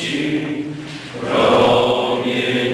miłości promień.